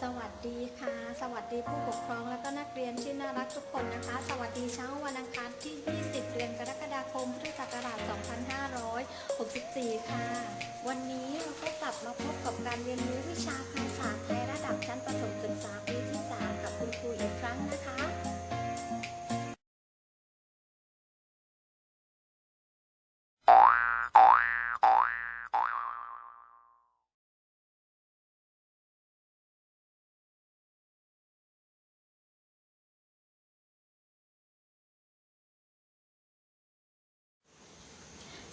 สวัสดีค่ะ สวัสดีผู้ปกครองและก็นักเรียนที่น่ารักทุกคนนะคะ สวัสดีเช้าวันอังคารที่ 20 เดือนกรกฎาคมพุทธศักราช 2564 ค่ะ วันนี้เราก็กลับมาพบกับการเรียนรู้วิชาภาษาไทยระดับชั้นประถมศึกษาปีที่ 3 กับคุณครู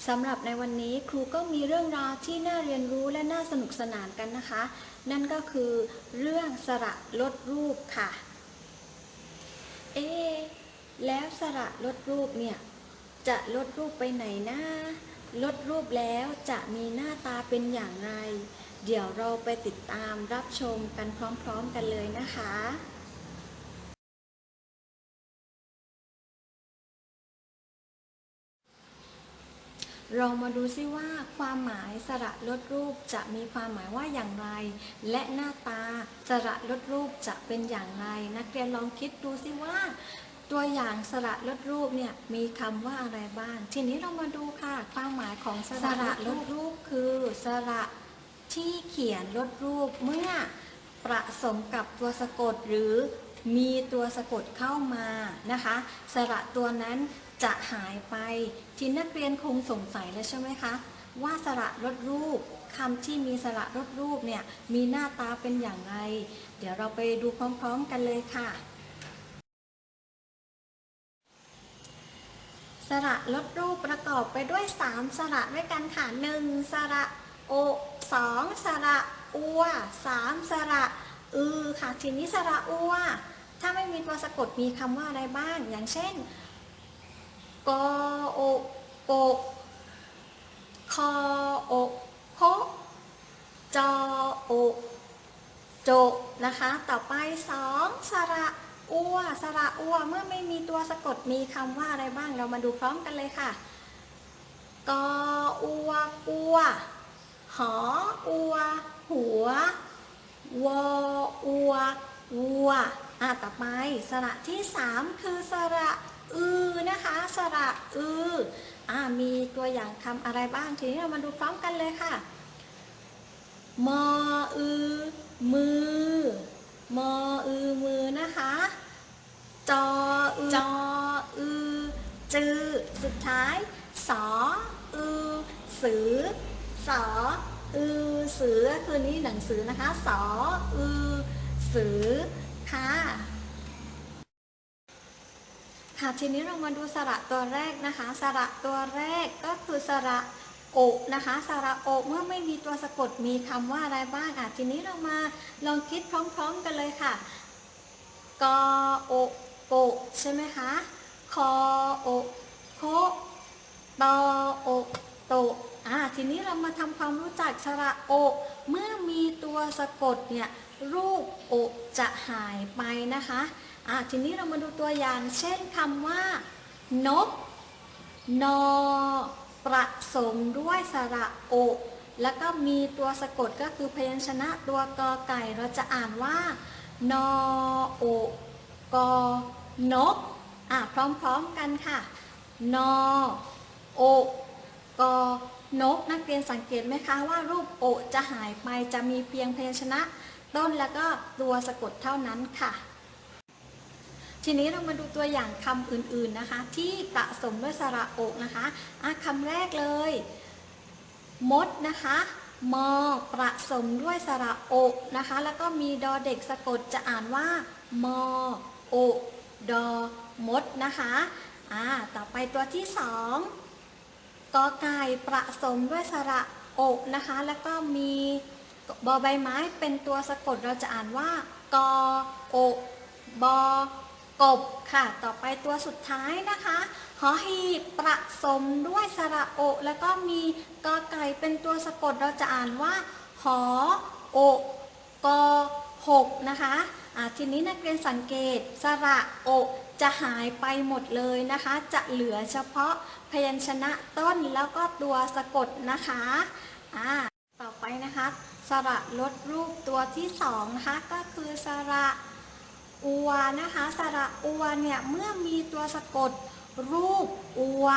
สำหรับในวันนี้ครูก็มีเรื่องราวที่น่าเรียนรู้และน่าสนุกสนานกันนะคะ นั่นก็คือเรื่องสระลดรูปค่ะ เอะแล้วสระลดรูปเนี่ย จะลดรูปไปไหนนะ ลดรูปแล้วจะมีหน้าตาเป็นอย่างไร เดี๋ยวเราไปติดตามรับชมกันพร้อมๆกันเลยนะคะ เรามาดูซิว่าความหมายสระลดรูปจะมีความหมายว่าอย่างไร และหน้าตาสระลดรูปจะเป็นอย่างไร นักเรียนลองคิดดูซิว่า ตัวอย่างสระลดรูปเนี่ยมีคำว่าอะไรบ้าง ทีนี้เรามาดูค่ะ ความหมายของสระลดรูปคือสระที่เขียนลดรูปเมื่อประสมกับตัวสะกดหรือมีตัวสะกดเข้ามานะคะ สระตัวนั้น จะหายไป ทีนักเรียนคงสงสัยแล้วใช่ไหมคะ ว่าสระลดรูปคำที่มีสระลดรูปเนี่ยมีหน้าตาเป็นอย่างไร เดี๋ยวเราไปดูพร้อมๆกันเลยค่ะ สระลดรูปประกอบไปด้วย 3 สระด้วยกันค่ะ 1 สระโอ 2 สระอัว 3 สระอือค่ะ ทีนี้สระอัวถ้าไม่มีตัวสะกดมีคำว่าอะไรบ้าง อย่างเช่น กอโอโกคอโอโคจอโอโจนะคะ ต่อไป2สระอัวสระอัวเมื่อไม่มีตัวสะกดมีคำว่าอะไรบ้างเรามาดูพร้อมกันเลยค่ะกออัวอัวหออัว หัววออัววัวอะต่อไปสระที่3คือสระ อือนะคะ สระอืออ่ามีตัวอย่างคำอะไรบ้าง ทีนี้เรามาดูพร้อมกันเลยค่ะ มออือ มือ มออือ มือนะคะ จออือจออือ จือ สุดท้าย สออือ สือ สออือ สือ คือนี่หนังสือนะคะ สออือ สือค่ะ ค่ะทีนี้เรามาดูสระตัวแรกนะคะ สระตัวแรกก็คือสระโอนะคะสระโอเมื่อไม่มีตัวสะกดมีคำว่าอะไรบ้างอะทีนี้เรามาลองคิดพร้อมๆกันเลยค่ะกอโอโกใช่ไหมคะคอโอโคตอโอโตอ่าทีนี้เรามาทำความรู้จักสระโอ เมื่อมีตัวสะกดเนี่ยรูปโอจะหายไปนะคะ อะทีนี้เรามาดูตัวอย่าง เช่นคำว่า นก นอ ประสมด้วยสระโอ แล้วก็มีตัวสะกดก็คือพยัญชนะตัวกอไก่ เราจะอ่านว่า นอโอกอนก อะ พร้อมๆกันค่ะ นอโอกอนก นักเรียนสังเกตไหมคะว่ารูปโอจะหายไปจะมีเพียงพยัญชนะ ต้นแล้วก็ตัวสะกดเท่านั้นค่ะ ทีนี้เรามาดูตัวอย่างคำอื่นๆนะคะ ที่ประสมด้วยสระโอกนะคะะคำแรกเลย มดนะคะมอประสมด้วยสระโอกนะคะ แล้วก็มีดอเด็กสะกดจะอ่านว่า มอโอดอมดนะคะอ่าต่อไปตัวที่สองกอไก่ประสมด้วยสระโอกนะคะ แล้วก็มีบอใบไม้เป็นตัวสะกดเราจะอ่านว่ากอโอบอ กบค่ะ ต่อไปตัวสุดท้ายนะคะหอหีบประสมด้วยสระโอ แล้วก็มีกอไก่เป็นตัวสะกดเราจะอ่านว่า หอโอกอหกนะคะทีนี้นักเรียนสังเกตสระโอจะหายไปหมดเลยนะคะ จะเหลือเฉพาะพยัญชนะต้นแล้วก็ตัวสะกดนะคะต่อไปนะคะสสระลดรูปตัวที่สองนะคะก็คือสระ อัวนะคะสระอัวเนี่ยเมื่อมีตัวสะกดรูปอัว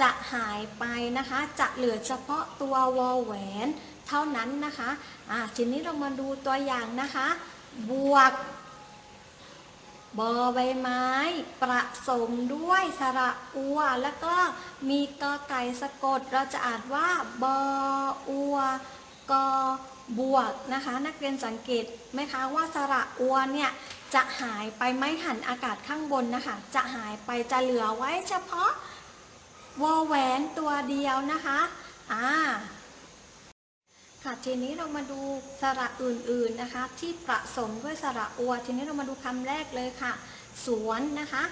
จะหายไปนะคะ จะเหลือเฉพาะตัววอแหวน เท่านั้นนะคะอ่าทีนี้เรามาดูตัวอย่างนะคะ บวกบอใบไม้ประสมด้วยสระอัว แล้วก็มีกอไก่สะกด เราจะอ่านว่าบออัวกอบวกนะคะ นักเรียนสังเกตไหมคะว่าสระอัวเนี่ย จะหายไปไม่หันอากาศข้างบนนะคะ จะหายไปจะเหลือไว้เฉพาะวอแหวนตัวเดียวนะคะอ่าค่ะทีนี้เรามาดูสระอื่นๆนะคะ ที่ประสมด้วยสระอัว ทีนี้เรามาดูคำแรกเลยค่ะ สวนนะคะ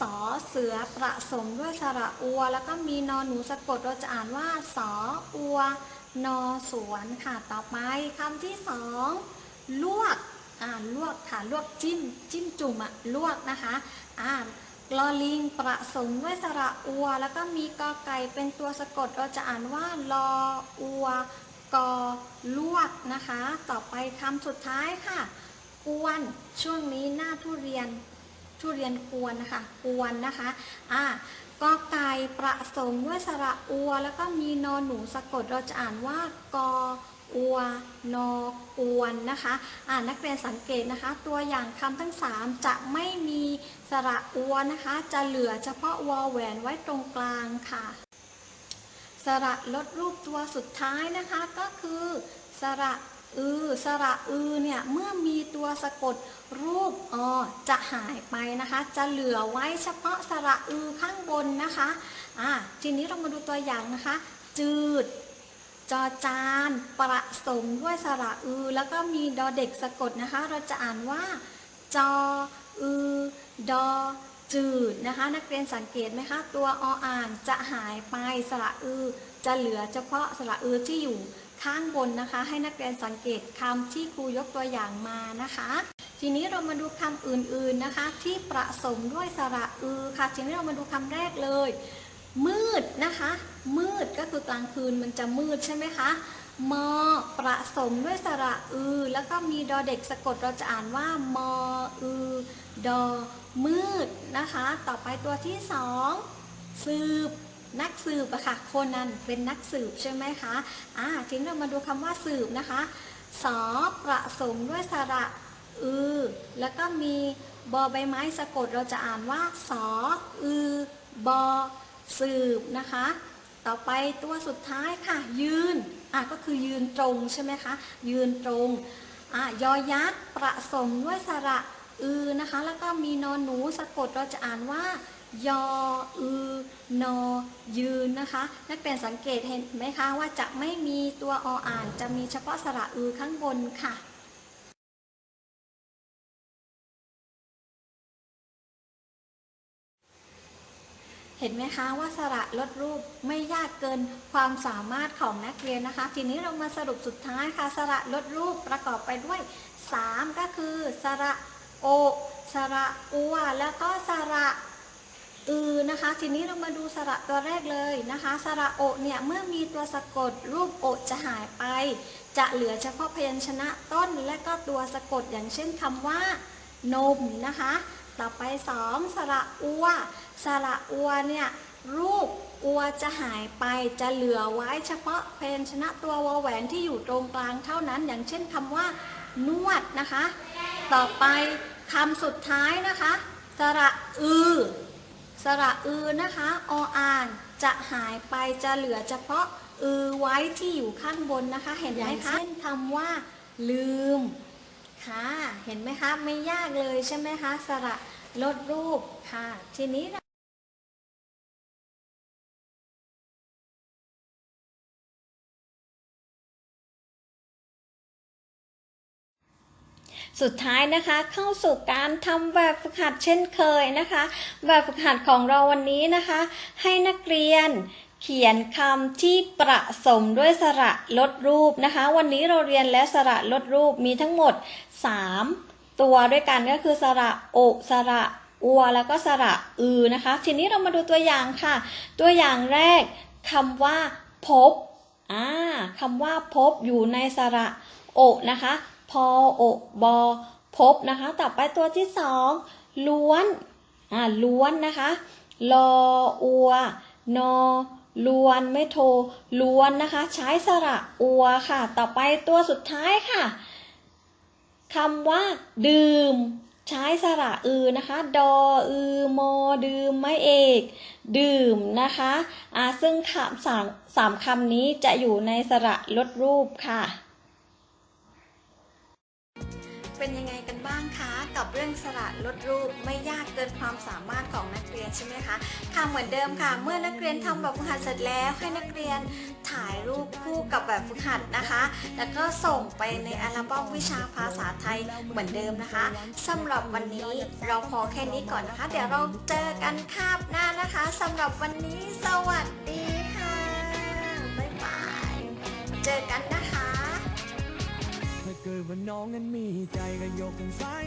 สอเสือประสมด้วยสระอัว แล้วก็มีนอนหนูสะกดเราจะอ่านว่าสออัวนอสวนค่ะ ต่อไปคำที่สองลวก อ่าลวกค่ะลวกจิ้มจิ้มจุ่มอะลวกนะคะอ่าลอลิงประสมด้วยสระอัว แล้วก็มีกอไก่เป็นตัวสะกดเราจะอ่านว่าลออัวกอลวกนะคะ ต่อไปคำสุดท้ายค่ะ กวนช่วงนี้หน้าทุเรียนทุเรียนกวนนะคะกวนนะคะอ่ากอไก่ประสมด้วยสระอัว แล้วก็มีนอนหนูสะกดเราจะอ่านว่ากอ อัวนอกอวนนะคะอ่านักเรียนสังเกตนะคะ ตัวอย่างคำทั้งสามจะไม่มีสระอัวนะคะ จะเหลือเฉพาะวอแหวนไว้ตรงกลางค่ะ สระลดรูปตัวสุดท้ายนะคะก็คือสระอือสระอือเนี่ยเมื่อมีตัวสะกดรูปอจะหายไปนะคะ จะเหลือไว้เฉพาะสระอือข้างบนนะคะอ่าทีนี้เรามาดูตัวอย่างนะคะ จืด จอจานประสมด้วยสระอือ แล้วก็มีดอเด็กสะกดนะคะ เราจะอ่านว่า จออือดอจืดนะคะ นักเรียนสังเกตไหมคะ ตัวออ่างจะหายไปสระอือ จะเหลือเฉพาะสระอือที่อยู่ข้างบนนะคะ ให้นักเรียนสังเกตคำที่ครูยกตัวอย่างมานะคะ ทีนี้เรามาดูคำอื่นๆนะคะ ที่ประสมด้วยสระอือค่ะทีนี้เรามาดูคำแรกเลย มืดนะคะ มืดก็คือกลางคืนมันจะมืดใช่ไหมคะมอประสมด้วยสระอือ แล้วก็มีดอเด็กสะกดเราจะอ่านว่ามออือดอมืดนะคะ ต่อไปตัวที่สองสืบนักสืบอะค่ะคนนั้นเป็นนักสืบใช่ไหมคะอ่าทีนี้เรามาดูคำว่าสืบนะคะสอประสมด้วยสระอือ แล้วก็มีบอใบไม้สะกดเราจะอ่านว่าสออือบอ สืบนะคะ ต่อไปตัวสุดท้ายค่ะ ยืนอะก็คือยืนตรงใช่ไหมคะ ยืนตรงอะยอยักษ์ประสมด้วยสระอือนะคะ แล้วก็มีนอนหนูสะกดเราจะอ่านว่ายออือนอยืนนะคะนักเรียนสังเกตเห็นไหมคะว่าจะไม่มีตัวออ่านจะมีเฉพาะสระอือข้างบนค่ะ ห็นไหมคะว่าสระลดรูปไม่ยากเกินความสามารถของนักเรียนนะคะ ทีนี้เรามาสรุปสุดท้ายค่ะ สระลดรูปประกอบไปด้วย 3 ก็คือ สระโอ สระอัว แล้วก็สระอือนะคะ ทีนี้เรามาดูสระตัวแรกเลยนะคะ สระโอเนี่ยเมื่อมีตัวสะกดรูปโอจะหายไป จะเหลือเฉพาะพยัญชนะต้นและก็ตัวสะกดอย่างเช่นคำว่านมนะคะ ต่อไปสองสระอัว สระอัวเนี่ยรูปอัวจะหายไปจะเหลือไว้เฉพาะพยัญชนะตัววแหวนที่อยู่ตรงกลางเท่านั้น อย่างเช่นคำว่านวดนะคะ ต่อไปคำสุดท้ายนะคะ สระอือ สระอือนะคะออ่างจะหายไปจะเหลือเฉพาะอือไว้ที่อยู่ข้างบนนะคะ เห็นไหมคะเช่นคำว่า ลืม ค่ะ เห็นไหมคะ ไม่ยากเลยใช่ไหมคะสระลดรูปค่ะ ทีนี้สุดท้ายนะคะเข้าสู่การทำแบบฝึกหัดเช่นเคยนะคะ แบบฝึกหัดของเราวันนี้นะคะ ให้นักเรียน ขียนคำที่ประสมด้วยสระลดรูปนะคะ วันนี้เราเรียนและสระลดรูปมีทั้งหมด 3 ตัวด้วยกันก็คือสระโอสระอัวแล้วก็สระอือนะคะ ทีนี้เรามาดูตัวอย่างค่ะ ตัวอย่างแรกคำว่า พบอ่าคำว่าพบอยู่ในสระโอนะคะพอโอบอพบนะคะ ต่อไปตัวที่สองล้วนอ่าล้วนนะคะลออัวนอ ล้วนไม่โทล้วนนะคะ ใช้สระอัวค่ะ ต่อไปตัวสุดท้ายค่ะคำว่า ดื่ม ใช้สระอือนะคะ ดออือมอดื่มไม่เอก ดื่มนะคะอ่าซึ่งคำสามสามคำนี้จะอยู่ในสระลดรูปค่ะ เป็นยังไงกันบ้างคะ กับเรื่องสระลดรูปไม่ยากเกินความสามารถของนักเรียนใช่ไหมคะค่ะเหมือนเดิมค่ะ เมื่อนักเรียนทำแบบฝึกหัดเสร็จแล้วให้นักเรียนถ่ายรูปคู่กับแบบฝึกหัดนะคะ แล้วก็ส่งไปในอัลบั้มวิชาภาษาไทยเหมือนเดิมนะคะสำหรับวันนี้เราพอแค่นี้ก่อนนะคะ เดี๋ยวเราเจอกันคาบหน้านะคะสำหรับวันนี้สวัสดีค่ะบ๊ายบายเจอกันนะ เกิดว่าน้องนั้นมีใจก็ยกกันซ้าย